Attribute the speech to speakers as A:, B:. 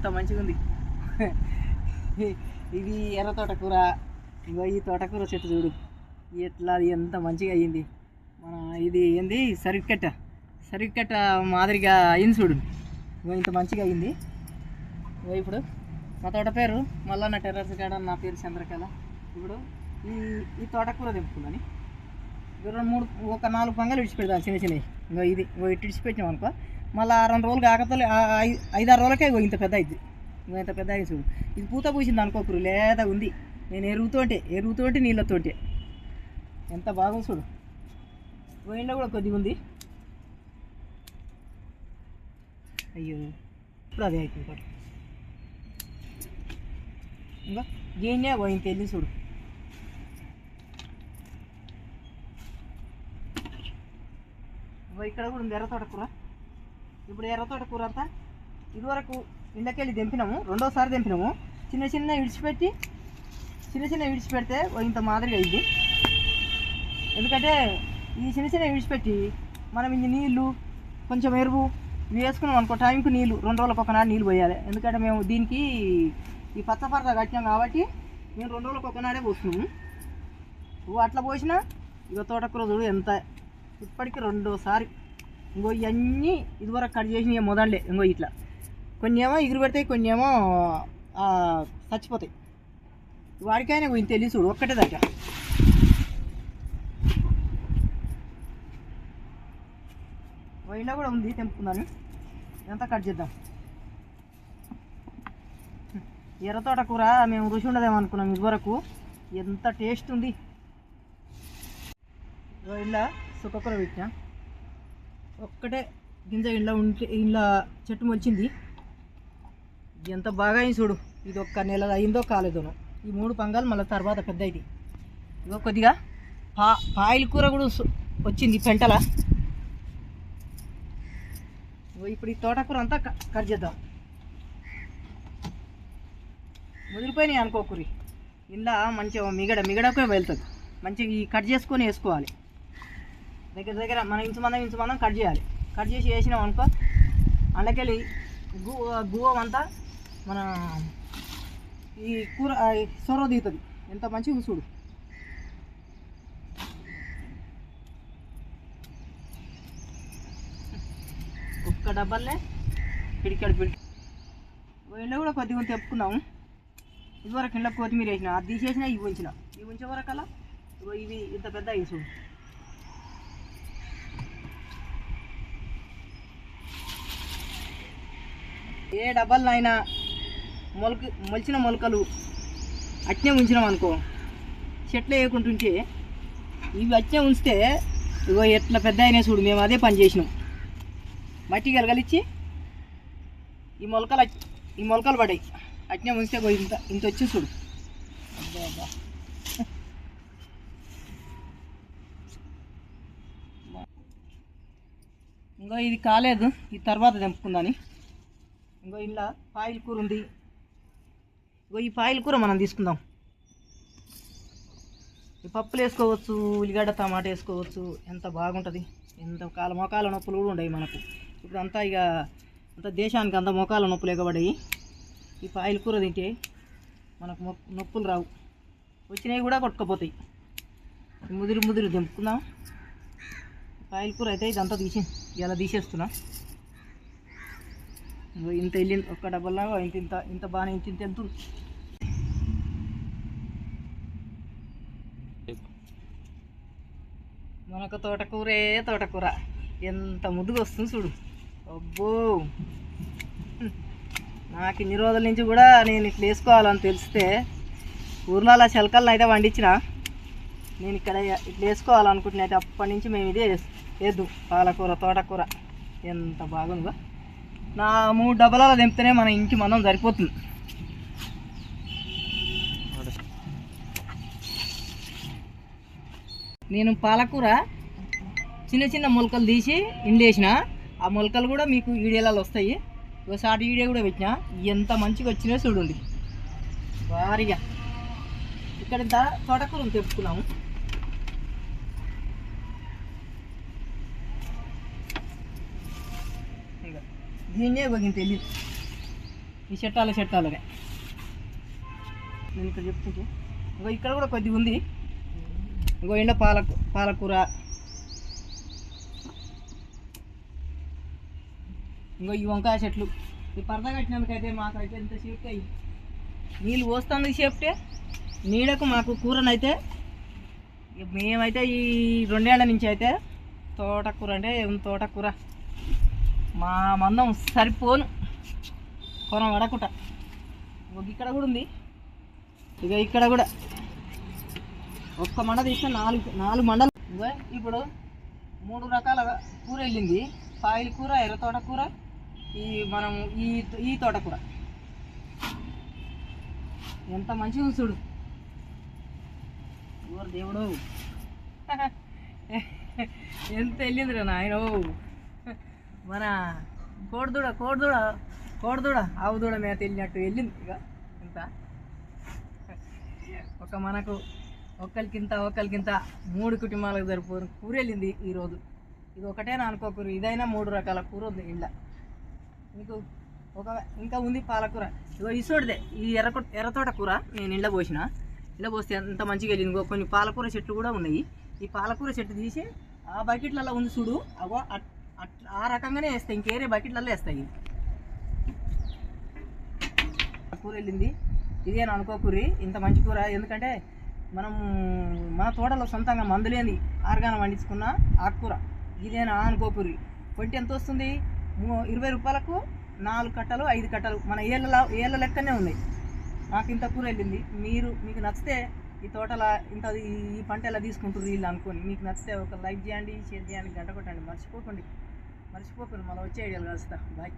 A: ఎంత మంచిగా ఉంది ఇది ఎర్ర తోటకూర ఇగో ఈ తోటకూర చెట్టు చూడు. ఎట్లా అది ఎంత మంచిగా అయ్యింది. మన ఇది ఏంది? సరికట్ట సరికట్ట మాదిరిగా అయింది చూడు. ఇంత మంచిగా అయింది ఇగో ఇప్పుడు మా తోట పేరు మల్లన్న టెర్రస్ గార్డెన్. నా పేరు చంద్రకళ. ఇప్పుడు ఈ ఈ తోటకూర తెంపుకుందని రెండు మూడు ఒక నాలుగు పంగలు విడిచిపెడతాను చిన్న చిన్నవి. ఇంకో ఇది ఇంకో ఇటు విడిచిపెట్టాం అనుకో. మళ్ళీ రెండు రోజులు కాకపోతే ఐదారు రోజులకే ఇంత పెద్ద అయింది. ఇంత పెద్ద అయింది చూడు. ఇది పూత పూసింది అనుకోకురు లేదా ఉంది. నేను ఎరుగుతుంటే ఎరుగుతుంటే నీళ్ళతోటే ఎంత బాగుంది చూడు. పోయిన కూడా కొద్దిగా ఉంది. అయ్యో ఇప్పుడు అదే అయిపోయింది ఒకటి ఇంకా దీన్నే పోయింది తెలియదు చూడు. ఇక్కడ కూడా ఉంది ఎర్ర తోటకూర. ఇప్పుడు ఎర్ర తోటకూర అంతా ఇదివరకు ఇండకెళ్ళి దింపినాము రెండోసారి దింపినాము చిన్న చిన్న విడిచిపెట్టి చిన్న చిన్న విడిచిపెడితే ఇంత మాదిరిగా అయింది. ఎందుకంటే ఈ చిన్న చిన్న విడిచిపెట్టి మనం ఇంక నీళ్ళు కొంచెం ఎరువు వేసుకున్నాం అనుకో టైంకి నీళ్ళు రెండు రోజులకు ఒకనాడు నీళ్ళు పోయాలి. ఎందుకంటే మేము దీనికి ఈ పచ్చ పరద కట్టినాం కాబట్టి మేము రెండు రోజులకు ఒకనాడే పోస్తున్నాము. నువ్వు అట్లా పోసినా ఇక తోటకూర చూడు ఎంత ఇప్పటికి రెండోసారి ఇంకో ఇవన్నీ ఇదివరకు కట్ చేసినవి మొదలే. ఇంకో ఇట్లా. కొన్ని ఏమో ఎగురు పెడతాయి కొన్ని ఏమో చచ్చిపోతాయి. వాడికైనా ఇంత తెలిసి చూడు ఒక్కటే దగ్గర వైలో కూడా ఉంది తెంపుకున్నాను ఎంత కట్ చేద్దాం. ఎర్రతోట కూర మేము రుచి ఉండదేమో అనుకున్నాం ఇదివరకు. ఎంత టేస్ట్ ఉంది. ఇలా సుఖకూర పెట్టినా. ఒక్కటే గింజ ఇంట్లో ఉంటే ఇంట్లో చెట్టు మొలిచింది. ఎంత బాగా అయింది చూడు. ఇది ఒక్క నెల అయిందో కాలేదోనో. ఈ మూడు పంగాలు మళ్ళీ తర్వాత పెద్ద ఇది ఇదో కొద్దిగా పా పాయిల కూర కూడా వచ్చింది పెంటల. ఇప్పుడు ఈ తోటకూర అంతా క- కట్ చేద్దాం. ముదిరిపోయినాయి అనుకోకూరి ఇలా మంచిగా మిగడ మిగడకే వెళ్తుంది. మంచిగా ఈ కట్ చేసుకొని వేసుకోవాలి. దగ్గర దగ్గర మనం ఇంచుమందం ఇంచుమందం కట్ చేయాలి. కట్ చేసి వేసినాం అనుకో అందుకెళ్ళి గు గువ్వం అంతా మన ఈ కూర ఆ, సొర దిగుతుంది ఎంత మంచిగా చూడు. ఒక్క డబ్బాలే పిడికాడు పిడి ఇంట్లో కూడా కొద్దిగా తెప్పుకున్నాము ఇదివరకు ఇంట్లో కొత్తిమీర వేసిన అది తీసేసిన ఇవి ఉంచిన. ఇవి ఉంచే వరకు అలా ఇవి ఇంత పెద్ద అయ్యి చూడు. ఏ డబ్బాలు అయినా మొలక మొలిచిన మొలకలు అట్నే ఉంచినాం అనుకో చెట్లు వేయకుంటుంటే ఇవి అట్నే ఉంచితే ఇగో ఎట్లా పెద్ద అయినా చూడు మేము అదే పని చేసినాం. మట్టి కలగలిచ్చి ఈ మొలకలు ఈ మొలకలు పడాయి అట్నే ఉంచితే ఇంత ఇంత వచ్చి చూడు. అబ్బా ఇంకో ఇది కాలేదు ఈ తర్వాత తెంపుకుందని. ఇంకో ఇలా పాయిల్ కూర ఉంది. ఇంకో ఈ పాయిల్ కూర మనం తీసుకుందాం. ఈ పప్పులు వేసుకోవచ్చు ఉల్లిగడ్డ టమాటా వేసుకోవచ్చు ఎంత బాగుంటుంది. ఎంత కాల మోకాల నొప్పులు కూడా ఉండవు మనకు. ఇప్పుడు అంతా ఇక అంత దేశానికి అంత మోకాల నొప్పులు ఎగబడ్డాయి ఈ పాయిల్ కూర తింటే మనకు నొప్పులు రావు. వచ్చినవి కూడా కొట్టుకుపోతాయి. ముదురు ముదురు దింపుకుందాం. పాయిల కూర అయితే ఇదంతా తీసి ఇలా తీసేస్తున్నా. ఇంత వెళ్ళింది ఒక్క డబ్బల్లాగా ఇంత ఇంత ఇంత బాగానే ఇంత ఇంత మనకు తోటకూరే తోటకూర. ఎంత ముద్దుగా వస్తుంది చూడు. అబ్బో. నాకు ఇన్ని రోజుల నుంచి కూడా నేను ఇట్లా వేసుకోవాలని తెలిస్తే ఊర్లో అలా చిలకలను అయితే వండించిన. నేను ఇక్కడ ఇట్లా వేసుకోవాలనుకుంటున్నా అయితే అప్పటి నుంచి మేము ఇదే వేద్దు. పాలకూర తోటకూర. ఎంత బాగుందో నా మూడు డబ్బలలో దింపితేనే మన ఇంటి మనం సరిపోతుంది. నేను పాలకూర చిన్న చిన్న మొలకలు తీసి ఇండేసిన. ఆ మొలకలు కూడా మీకు వీడియోలలో వస్తాయి. ఒకసారి వీడియో కూడా పెట్టిన. ఎంత మంచిగా వచ్చినాయో చూడండి. భారీగా. ఇక్కడ ఇంత తెప్పుకున్నాము ఇక దీన్నే ఒక తెలియదు ఈ చెట్టాల చెట్టాలనే నేను ఇక్కడ చెప్తుంటే ఇంకో ఇక్కడ కూడా కొద్దిగా ఉంది ఇంకో ఎండ పాలకు పాలకూర ఇంకో ఈ వంకాయ చెట్లు ఈ పరద కట్టినందుకైతే మాకైతే ఎంత సేఫ్టీ అయ్యి నీళ్ళు పోస్తుంది సేఫ్టీ నీడకు మాకు కూరనైతే ఇక మేమైతే ఈ రెండేళ్ళ నుంచి అయితే తోటకూర అంటే ఏం తోటకూర మా మందం సరిపోను. కొన వడకుట. ఒక ఇక్కడ కూడా ఉంది. ఇక ఇక్కడ కూడా. ఒక్క మండ తీసిన నాలుగు నాలుగు మండలు. ఇప్పుడు మూడు రకాల కూర వెళ్ళింది. పాయిల్ కూర ఎర్ర తోటకూర ఈ మనం ఈ ఈ తోటకూర ఎంత మంచిగా ఉంది చూడు. దేవుడు. ఎంత వెళ్ళిందిరా నాయన. మన కోడిదూడ కోడిదూడ కోడిదూడ ఆవు దూడ మేత వెళ్ళినట్టు వెళ్ళింది ఇక ఇంత. ఒక మనకు ఒకరికింత ఒకరికింత మూడు కుటుంబాలకు సరిపోయిన కూర వెళ్ళింది ఈరోజు. ఇది ఒకటేనా అనుకోకూర ఇదైనా మూడు రకాల కూర ఉంది ఇళ్ళ మీకు ఒక ఇంకా ఉంది పాలకూర. ఇగో ఇసోడిదే. ఈ ఎర్ర ఎర్రతోట కూర నేను ఇంట్లో పోసిన. ఇంట్లో పోస్తే ఎంత మంచిగా వెళ్ళింది. ఇంకో కొన్ని పాలకూర చెట్లు కూడా ఉన్నాయి. ఈ పాలకూర చెట్టు తీసి ఆ బకెట్లలో ఉంది చూడు. అవో ఆ రకంగానే వేస్తాయి. ఇంకేరే బకెట్లలో వేస్తాయి కూర వెళ్ళింది. ఇదేనా అనుకోకూరి ఇంత మంచి కూర. ఎందుకంటే మనం మన తోటలో సొంతంగా మందులేని ఆర్గానం వండించుకున్న ఆకుకూర. ఇదేనా అనుకోకూరి పొట్టి ఎంత వస్తుంది? ఇరవై రూపాయలకు నాలుగు కట్టలు ఐదు కట్టలు. మన ఏళ్ళ ఏళ్ళ లెక్కనే ఉన్నాయి నాకు ఇంత కూర వెళ్ళింది. మీరు మీకు నచ్చితే ఈ తోటల ఇంత ఈ పంట ఎలా తీసుకుంటారు వీళ్ళు అనుకోని మీకు నచ్చితే ఒక లైక్ చేయండి షేర్ చేయండి గంట కొట్టండి. మర్చిపోకండి. మర్చిపోకండి మళ్ళీ వచ్చే ఐడియాలు కలుస్తా బాయ్.